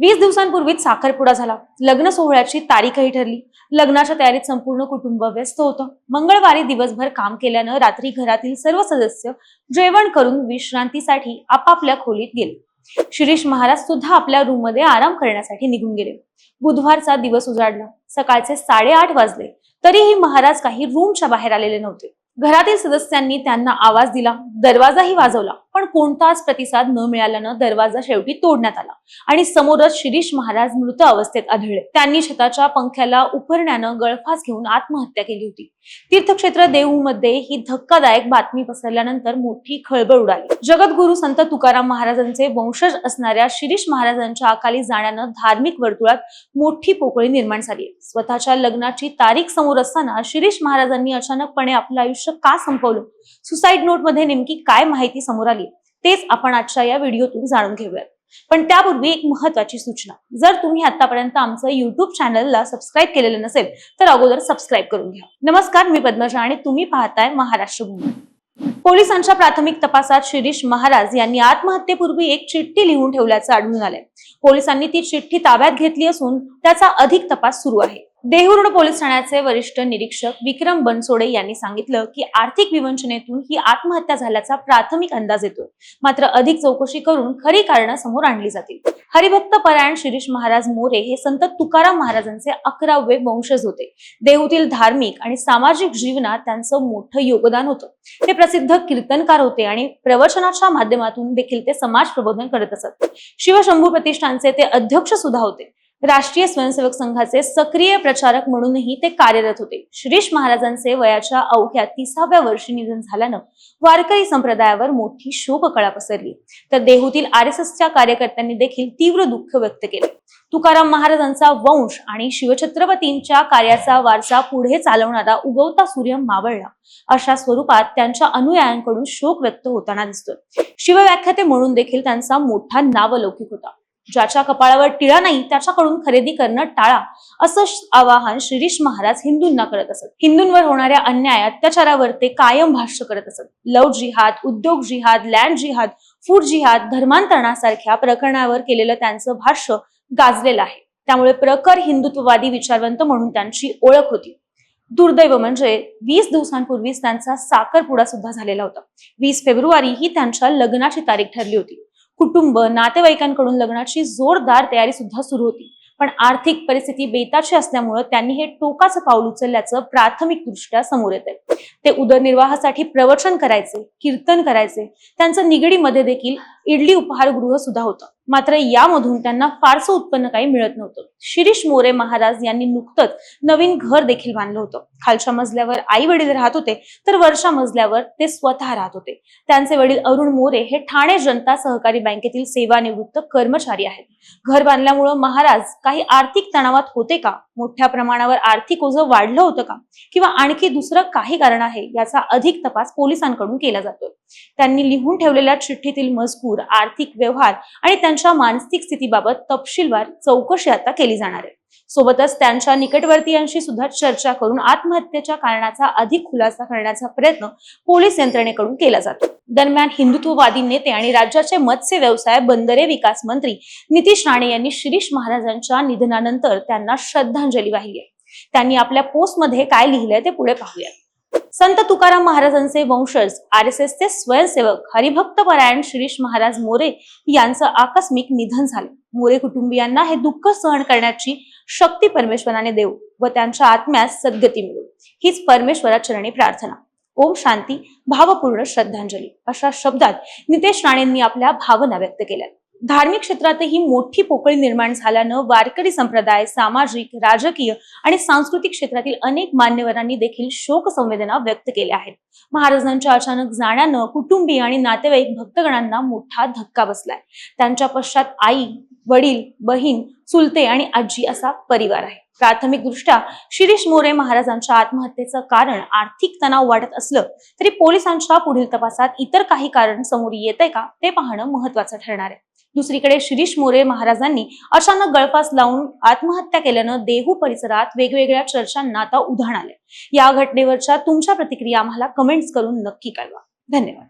वीस दिवसांपूर्वीच साखरपुडा झाला. लग्न सोहळ्याची तारीखही ठरली. लग्नाच्या तयारीत संपूर्ण कुटुंब व्यस्त होतं. मंगळवारी दिवसभर काम केल्यानं रात्री घरातील सर्व सदस्य जेवण करून विश्रांतीसाठी आपापल्या खोलीत गेले. शिरीष महाराज सुद्धा आपल्या रूममध्ये आराम करण्यासाठी निघून गेले. बुधवारचा दिवस उजाडला. सकाळचे साडेआठ वाजले. तरीही महाराज काही रूमच्या बाहेर आलेले नव्हते. घरातील सदस्यांनी त्यांना आवाज दिला दरवाजाही वाजवला पण कोणताच प्रतिसाद न मिळाल्यानं दरवाजा शेवटी तोडण्यात आला आणि समोरच शिरीष महाराज मृत अवस्थेत आढळले. त्यांनी छताच्या पंख्याला उपरण्यानं गळफास घेऊन आत्महत्या केली होती. तीर्थक्षेत्र देहूमध्ये ही धक्कादायक बातमी पसरल्यानंतर मोठी खळबळ उडाली. जगद्गुरु संत तुकाराम महाराजांचे वंशज असणाऱ्या शिरीष महाराजांच्या अकाली जाण्यानं धार्मिक वर्तुळात मोठी पोकळी निर्माण झाली. स्वतःच्या लग्नाची तारीख समोर असताना शिरीष महाराजांनी अचानकपणे आपलं आयुष्य का संपवलं? सुसाईड नोटमध्ये नेमकी काय माहिती समोर आली? तेच आपण आजच्या या व्हिडिओतून जाणून घेऊयात. पण त्यापूर्वी एक महत्वाची सूचना. जर तुम्ही आतापर्यंत आमचं युट्यूब चॅनलला सबस्क्राईब केलेलं नसेल तर अगोदर सबस्क्राईब करून घ्या. नमस्कार मी पद्मजा आणि तुम्ही पाहताय महाराष्ट्र भूमी. पोलिसांच्या प्राथमिक तपासात शिरीष महाराज यांनी आत्महत्येपूर्वी एक चिठ्ठी लिहून ठेवल्याचं आढळून आलंय. पोलिसांनी ती चिठ्ठी ताब्यात घेतली असून त्याचा अधिक तपास सुरू आहे. देहूरोड पोलीस ठाण्याचे वरिष्ठ निरीक्षक विक्रम बनसोडे यांनी सांगितलं की आर्थिक विवंचनेतून ही आत्महत्या झाल्याचा प्राथमिक अंदाज येतोय. मात्र अधिक चौकशी करून खरी कारणं समोर आणली जातील. हरिभक्त परायण शिरीष महाराज मोरे हे संत तुकाराम महाराजांचे अकरावे वंशज होते. देहूतील धार्मिक आणि सामाजिक जीवनात त्यांचं मोठं योगदान होतं. ते प्रसिद्ध कीर्तनकार होते आणि प्रवचनाच्या माध्यमातून देखील ते समाज प्रबोधन करत असत. शिवशंभू प्रतिष्ठानचे ते अध्यक्ष सुद्धा होते. राष्ट्रीय स्वयंसेवक संघाचे सक्रिय प्रचारक म्हणूनही ते कार्यरत होते. श्रीश महाराजांचे वयाच्या अवघ्या तिसाव्या वर्षी निधन झाल्यानं वारकरी संप्रदायावर मोठी शोककळा पसरली. तर देहूतील आर एस एसच्या कार्यकर्त्यांनी देखील तीव्र दुःख व्यक्त केले. तुकाराम महाराजांचा वंश आणि शिवछत्रपतींच्या कार्याचा वारसा पुढे चालवणारा उगवता सूर्य मावळला. अशा स्वरूपात त्यांच्या अनुयायांकडून शोक व्यक्त होताना दिसतोय. शिवव्याख्याते म्हणून देखील त्यांचा मोठा नावलौकिक होता. ज्याच्या कपाळावर टिळा नाही त्याच्याकडून खरेदी करणं टाळा असं आवाहन शिरीष महाराज हिंदूंना करत असत. हिंदूंवर होणाऱ्या अन्याय अत्याचारावर ते कायम भाष्य करत असत. लव जिहाद उद्योग जिहाद लँड जिहाद फूड जिहाद धर्मांतरणासारख्या प्रकरणावर केलेलं त्यांचं भाष्य गाजलेलं आहे. त्यामुळे प्रखर हिंदुत्ववादी विचारवंत म्हणून त्यांची ओळख होती. दुर्दैव म्हणजे वीस दिवसांपूर्वीच त्यांचा साखरपुडा सुद्धा झालेला होता. वीस फेब्रुवारी ही त्यांच्या लग्नाची तारीख ठरली होती. कुटुंब नातेवाईकांकडून लग्नाची जोरदार तयारी सुद्धा सुरू होती. पण आर्थिक परिस्थिती बेताची असल्यामुळे त्यांनी हे टोकाचं पाऊल उचलल्याचं प्राथमिक दृष्ट्या समोर येते ते उदरनिर्वाहासाठी प्रवचन करायचे कीर्तन करायचे त्यांचं निगडीमध्ये देखील इडली उपहारगृह सुद्धा होतं. मात्र यामधून त्यांना फारसं उत्पन्न काही मिळत नव्हतं. शिरीष मोरे महाराज यांनी नुकतंच नवीन घर देखील बांधलं होतं. खालच्या मजल्यावर आई वडील राहत होते तर वरच्या मजल्यावर ते स्वतः राहत होते. त्यांचे वडील अरुण मोरे हे ठाणे जनता सहकारी बँकेतील सेवानिवृत्त कर्मचारी आहेत. घर बांधल्यामुळं महाराज काही आर्थिक तणावात होते का? मोठ्या प्रमाणावर आर्थिक ओझं वाढलं होतं का? किंवा आणखी दुसरं काही कारण आहे याचा अधिक तपास पोलिसांकडून केला जातोय. त्यांनी लिहून ठेवलेल्या चिठ्ठीतील मजकूर आर्थिक व्यवहार आणि त्यांच्या मानसिक स्थितीबाबत तपशीलवार चौकशी आता केली जाणार आहे. सोबतच त्यांच्या निकटवर्तीयांशी सुद्धा चर्चा करून आत्महत्येच्या कारणाचा अधिक खुलासा करण्याचा प्रयत्न पोलीस यंत्रणेकडून केला जातो. दरम्यान हिंदुत्ववादी नेते आणि राज्याचे मत्स्य व्यवसाय बंदरे विकास मंत्री नितीश राणे यांनी शिरीष महाराजांच्या निधनानंतर त्यांना श्रद्धांजली वाहिली आहे. त्यांनी आपल्या पोस्टमध्ये काय लिहिलंय ते पुढे पाहूया. संत तुकाराम महाराजांचे वंशज आर एस एसचे स्वयंसेवक हरिभक्त परायण शिरीष महाराज मोरे यांचं आकस्मिक निधन झालं. मोरे कुटुंबियांना हे दुःख सहन करण्याची शक्ती परमेश्वराने देऊ व त्यांच्या आत्म्यास सद्गती मिळू. हीच परमेश्वराचरणी प्रार्थना. ओम शांती भावपूर्ण श्रद्धांजली. अशा शब्दात नितेश राणेंनी आपल्या भावना व्यक्त केल्या. धार्मिक क्षेत्रातही मोठी पोकळी निर्माण झाल्यानं वारकरी संप्रदाय सामाजिक राजकीय आणि सांस्कृतिक क्षेत्रातील अनेक मान्यवरांनी देखील शोक संवेदना व्यक्त केल्या आहेत. महाराजांच्या अचानक जाण्यानं कुटुंबीय आणि नातेवाईक भक्तगणांना मोठा धक्का बसलाय. त्यांच्या पश्चात आई वडील बहीण चुलते आणि आजी असा परिवार आहे. प्राथमिक दृष्ट्या शिरीष मोरे महाराजांच्या आत्महत्येचं कारण आर्थिक तणाव वाढत असलं तरी पोलिसांच्या पुढील तपासात इतर काही कारण समोर येते का ते पाहणं महत्वाचं ठरणार आहे. दुसरीकडे शिरीष मोरे महाराजांनी अचानक गळफास लावून आत्महत्या केल्यानं देहू परिसरात वेगवेगळ्या चर्चांना आता उधाण आले या घटनेवरच्या तुमच्या प्रतिक्रिया आम्हाला कमेंट्स करून नक्की कळवा. धन्यवाद.